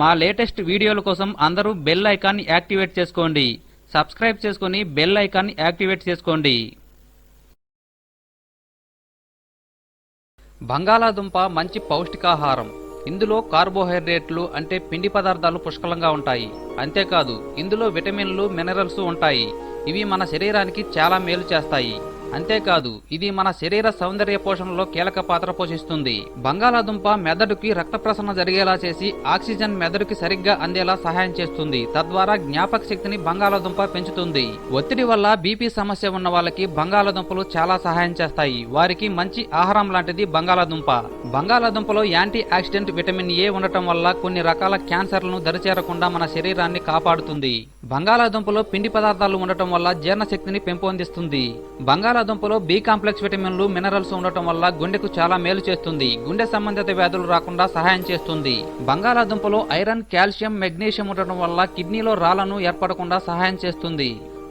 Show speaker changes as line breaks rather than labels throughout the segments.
మా లేటెస్ట్ వీడియోల కోసం అందరూ బెల్ ఐకాన్ యాక్టివేట్ చేసుకోండి. సబ్స్క్రైబ్ చేసుకొని బెల్ ఐకాన్ యాక్టివేట్ చేసుకోండి. బంగాళాదుంప మంచి పౌష్టికాహారం. ఇందులో కార్బోహైడ్రేట్లు అంటే పిండి పదార్థాలు పుష్కలంగా ఉంటాయి. అంతేకాదు ఇందులో విటమిన్లు మినరల్స్ ఉంటాయి. ఇవి మన శరీరానికి చాలా మేలు చేస్తాయి. అంతేకాదు ఇది మన శరీర సౌందర్య పోషణలో కీలక పాత్ర పోషిస్తుంది. బంగాళాదుంప మెదడుకి రక్త ప్రసరణ జరిగేలా చేసి ఆక్సిజన్ మెదడుకి సరిగ్గా అందేలా సహాయం చేస్తుంది. తద్వారా జ్ఞాపక శక్తిని బంగాళాదుంప పెంచుతుంది. ఒత్తిడి వల్ల బీపీ సమస్య ఉన్న వాళ్ళకి బంగాళాదుంపలు చాలా సహాయం చేస్తాయి. వారికి మంచి ఆహారం లాంటిది బంగాళాదుంప. బంగాళాదుంపలో యాంటీ ఆక్సిడెంట్ విటమిన్ ఏ ఉండటం వల్ల కొన్ని రకాల క్యాన్సర్లను దరిచేరకుండా మన శరీరాన్ని కాపాడుతుంది. బంగాళాదుంపలో పిండి పదార్థాలు ఉండటం వల్ల జీర్ణశక్తిని పెంపొందిస్తుంది. బంగాళాదుంపలో బి కాంప్లెక్స్ విటమిన్లు మినరల్స్ ఉండటం వల్ల గుండెకు చాలా మేలు చేస్తుంది. గుండె సంబంధిత వ్యాధులు రాకుండా సహాయం చేస్తుంది. బంగాళాదుంపలో ఐరన్ కాల్షియం మెగ్నీషియం ఉండటం వల్ల కిడ్నీలో రాళ్ళను ఏర్పడకుండా సహాయం చేస్తుంది.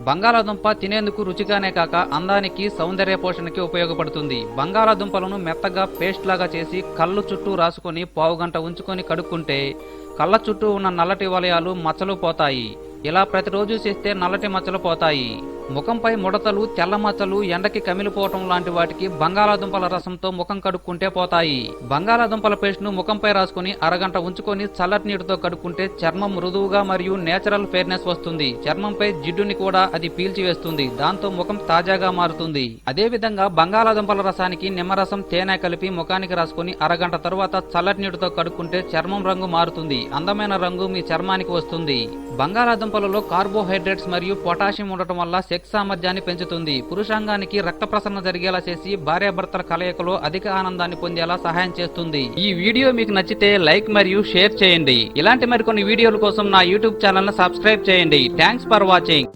బంగాళాదుంప తినేందుకు రుచిగానే కాక అందానికి సౌందర్య పోషణకి ఉపయోగపడుతుంది. బంగాళాదుంపలను మెత్తగా పేస్ట్ లాగా చేసి కళ్ళు చుట్టూ రాసుకొని పావుగంట ఉంచుకొని కడుక్కుంటే కళ్ళ చుట్టూ ఉన్న నల్లటి వలయాలు మచ్చలు పోతాయి. ఇలా ప్రతిరోజు చేస్తే నల్లటి మచ్చలు పోతాయి. ముఖంపై ముడతలు తెల్ల మచ్చలు ఎండకి కమిలిపోవటం లాంటి వాటికి బంగాళాదుంపల రసంతో ముఖం కడుక్కుంటే పోతాయి. బంగాళాదుంపల పేస్ట్ను ముఖంపై రాసుకుని అరగంట ఉంచుకొని చల్లటి నీటితో కడుక్కుంటే చర్మం మృదువుగా మరియు నేచురల్ ఫెయిర్నెస్ వస్తుంది. చర్మంపై జిడ్డుని కూడా అది పీల్చివేస్తుంది దాంతో ముఖం తాజాగా మారుతుంది. అదేవిధంగా బంగాళాదుంపల రసానికి నిమ్మరసం తేనె కలిపి ముఖానికి రాసుకుని అరగంట తరువాత చల్లటి నీటితో కడుక్కుంటే చర్మం రంగు మారుతుంది. అందమైన రంగు మీ చర్మానికి వస్తుంది. బంగాళాదుంపలలో కార్బోహైడ్రేట్స్ మరియు పొటాషియం ఉండటం వల్ల సెక్స్ సామర్థ్యాన్ని పెంచుతుంది. పురుషాంగానికి రక్త ప్రసరణ జరిగేలా చేసి భార్యాభర్తల కలయికలో అధిక ఆనందాన్ని పొందేలా సహాయం చేస్తుంది. ఈ వీడియో మీకు నచ్చితే లైక్ మరియు షేర్ చేయండి. ఇలాంటి మరికొన్ని వీడియోల కోసం నా యూట్యూబ్ ఛానల్ సబ్స్క్రైబ్ చేయండి. Thanks for watching.